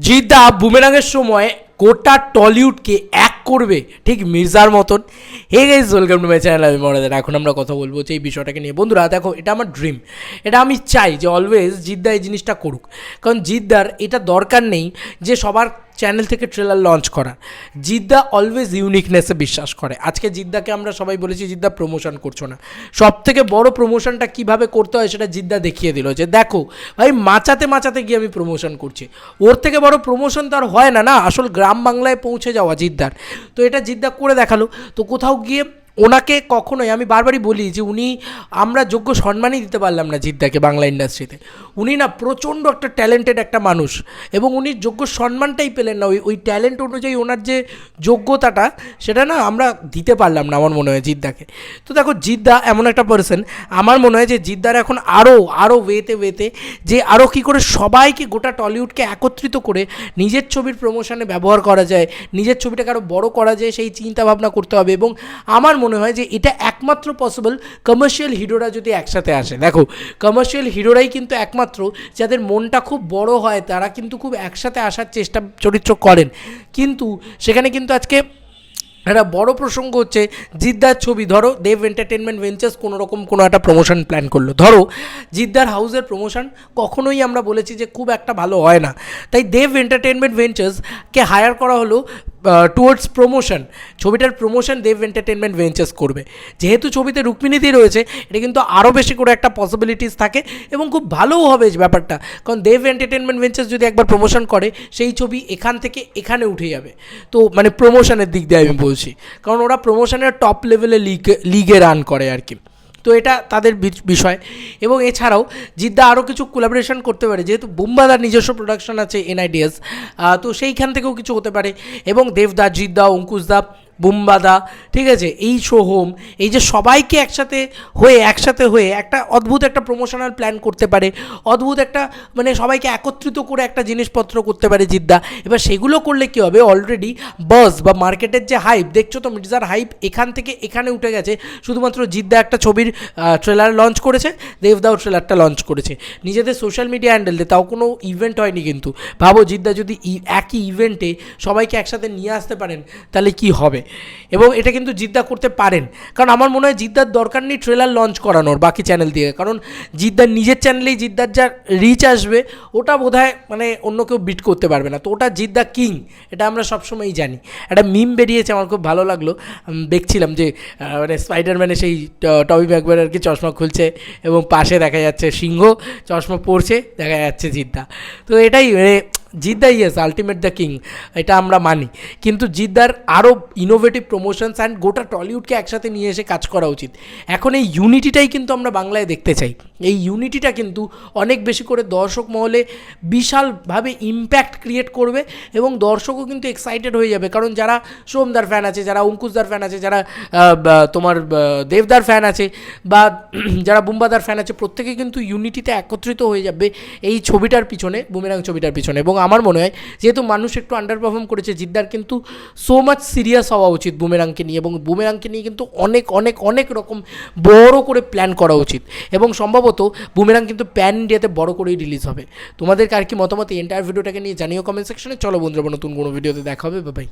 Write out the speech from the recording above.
জিদ্দা বুমেরাঙের সময় গোটা টলিউডকে এক করবে ঠিক মির্জার মতন। Hey guys welcome to my channel আমি মরাদের এখন আমরা কথা বলব যে এই বিষয়টাকে নিয়ে। বন্ধুরা, দেখো, এটা আমার ড্রিম এটা আমি চাই যে অলওয়েজ জিদ্দা এই জিনিসটা করুক। কারণ জিদ্দার এটা দরকার নেই যে সবার চ্যানেল থেকে ট্রেলার লঞ্চ করা জিদ্দা অলওয়েজ ইউনিকনেসে বিশ্বাস করে। আজকে জিদ্দাকে আমরা সবাই বলেছি, জিদ্দা প্রমোশন করছ না। সব থেকে বড় প্রমোশনটা কীভাবে করতে হয় সেটা জিদ্দা দেখিয়ে দিল যে, দেখো, ভাই, মাচাতে মাচাতে গিয়ে আমি প্রমোশন করছি। ওর থেকে বড় প্রমোশন তার হয় না না? আসল গ্রাম বাংলায় পৌঁছে যাওয়া জিদ্দার। তো এটা জিদ্দা করে দেখাল। তো কোথাও গিয়ে ওনাকে কখনোই, আমি বারবারই বলি যে উনি, আমরা যোগ্য সম্মানই দিতে পারলাম না জিদ্দাকে বাংলা ইন্ডাস্ট্রিতে। উনি না প্রচণ্ড একটা ট্যালেন্টেড একটা মানুষ এবং উনি যোগ্য সম্মানটাই পেলেন না। ওই ওই ট্যালেন্ট অনুযায়ী ওনার যে যোগ্যতাটা, সেটা না আমরা দিতে পারলাম না আমার মনে হয় জিদ্দাকে। তো দেখো, জিদ্দা এমন একটা পার্সন আমার মনে হয় যে জিদ্দার এখন আরও আরও ওয়েতে ওয়েতে যে আরও কী করে সবাইকে গোটা টলিউডকে একত্রিত করে নিজের ছবির প্রমোশনে ব্যবহার করা যায়, নিজের ছবিটাকে আরও বড় করা যায়, সেই চিন্তা ভাবনা করতে হবে এবং আমার মনে হয় যে এটা একমাত্র পসিবল কমার্শিয়াল হিরোরা যদি একসাথে আসে। দেখো কমার্শিয়াল হিরোরাই কিন্তু একমাত্র যাদের মনটা খুব বড় হয়, তারা কিন্তু খুব একসাথে আসার চেষ্টা, চরিত্র করেন। কিন্তু সেখানে কিন্তু আজকে একটা বড় প্রসঙ্গ হচ্ছে জিদ্দার ছবি। ধরো, দেব এন্টারটেনমেন্ট ভেঞ্চার্স কোনো রকম কোনো একটা প্রমোশন প্ল্যান করল। ধরো, জিদ্দার হাউসের প্রমোশন কখনোই আমরা বলেছি যে খুব একটা ভালো হয় না। তাই দেব এন্টারটেনমেন্ট ভেঞ্চার্সকে হায়ার করা হলো টুয়ার্ডস প্রমোশন ছবিটার প্রমোশন দেব এন্টারটেনমেন্ট ভেঞ্চার্স করবে। যেহেতু ছবিতে রুক্মিণীতি রয়েছে, এটা কিন্তু আরও বেশি করে একটা পসিবিলিটিস থাকে এবং খুব ভালোও হবে ব্যাপারটা। কারণ দেব এন্টারটেনমেন্ট ভেঞ্চার্স যদি একবার প্রমোশন করে, সেই ছবি এখান থেকে এখানে উঠে যাবে। তো মানে প্রমোশনের দিক দিয়ে আমি বলছি। কারণ ওরা প্রমোশনের টপ লেভেলে লিগ লিগে রান করে আর কি। তো এটা তাদের বিষয়। এবং এছাড়াও জিদ্দা আরও কিছু কোলাবোরেশন করতে পারে, যেহেতু বুম্বাদার নিজস্ব প্রোডাকশন আছে এনআইডিএস তো সেইখান থেকেও কিছু হতে পারে। এবং দেবদা, জিদ্দা অঙ্কুশদা বুম্বাদা, ঠিক আছে? এই সোহম এই যে সবাইকে একসাথে হয়ে একসাথে হয়ে একটা অদ্ভুত একটা প্রমোশনাল প্ল্যান করতে পারে, অদ্ভুত একটা মানে সবাইকে একত্রিত করে একটা জিনিসপত্র করতে পারে জিদ্দা। এবার সেগুলো করলে কী হবে? অলরেডি বাস বা মার্কেটের যে হাইপ দেখছ তো মির্জার হাইপ এখান থেকে এখানে উঠে গেছে। শুধুমাত্র জিদ্দা একটা ছবির ট্রেলার লঞ্চ করেছে, দেবদাও ট্রেলারটা লঞ্চ করেছে। নিজেদের সোশ্যাল মিডিয়া হ্যান্ডেল তাও কোনো ইভেন্ট হয়নি কিন্তু। ভাবো জিদ্দা যদি একই ইভেন্টে সবাইকে একসাথে নিয়ে আসতে পারেন, তাহলে কি হবে? এবং এটা কিন্তু জিদ্দা করতে পারেন। কারণ আমার মনে হয় জিদ্দার দরকার নেই ট্রেলার লঞ্চ করানোর বাকি চ্যানেল দিয়ে। কারণ জিদ্দার নিজের চ্যানেলেই জিদ্দার যা রিচ আসবে, ওটা বোধহয় মানে অন্য কেউ বিট করতে পারবে না। তো ওটা জিদ্দা কিং এটা আমরা সবসময়ই জানি। একটা মিম বেরিয়েছে, আমার খুব ভালো লাগল। দেখছিলাম যে মানে স্পাইডারম্যানে সেই টবি ব্যাগবার আর কি চশমা খুলছে এবং পাশে দেখা যাচ্ছে সিংহ, চশমা পরছে, দেখা যাচ্ছে জিদ্দা। তো এটাই মানে জিদ্দা ইয়েস আলটিমেট দ্য কিং এটা আমরা মানি। কিন্তু জিদ্দার আরও ইনোভেটিভ প্রমোশনস অ্যান্ড গোটা টলিউডকে একসাথে নিয়ে এসে কাজ করা উচিত। এখন এই ইউনিটিটাই কিন্তু আমরা বাংলায় দেখতে চাই। এই ইউনিটিটা কিন্তু অনেক বেশি করে দর্শক মহলে বিশালভাবে ইম্প্যাক্ট ক্রিয়েট করবে এবং দর্শকও কিন্তু এক্সাইটেড হয়ে যাবে। কারণ যারা সোমদার ফ্যান আছে, যারা অঙ্কুশদার ফ্যান আছে, যারা তোমার দেবদার ফ্যান আছে, বা, যারা বুম্বাদার ফ্যান আছে, প্রত্যেকে কিন্তু ইউনিটিতে একত্রিত হয়ে যাবে এই ছবিটার পিছনে, বুমেরাং ছবিটার পিছনে। এবং আমার মনে হয়, যেহেতু মানুষ একটু আন্ডার পারফর্ম করেছে, জিদ্দার কিন্তু সো মাচ সিরিয়াস হওয়া উচিত বুমেরাংকে নিয়ে এবং বুমেরাংকে নিয়ে কিন্তু অনেক অনেক অনেক রকম বড় করে প্ল্যান করা উচিত। এবং সম্ভবত বুমেরাং কিন্তু প্যান ইন্ডিয়াতে বড় করেই রিলিজ হবে। তোমাদেরকে আর কি মতামত এই এন্টায়ার ভিডিওটাকে নিয়ে জানিও কমেন্ট সেকশনে চলো বন্ধুরা, নতুন কোনো ভিডিওতে দেখা হবে। বাই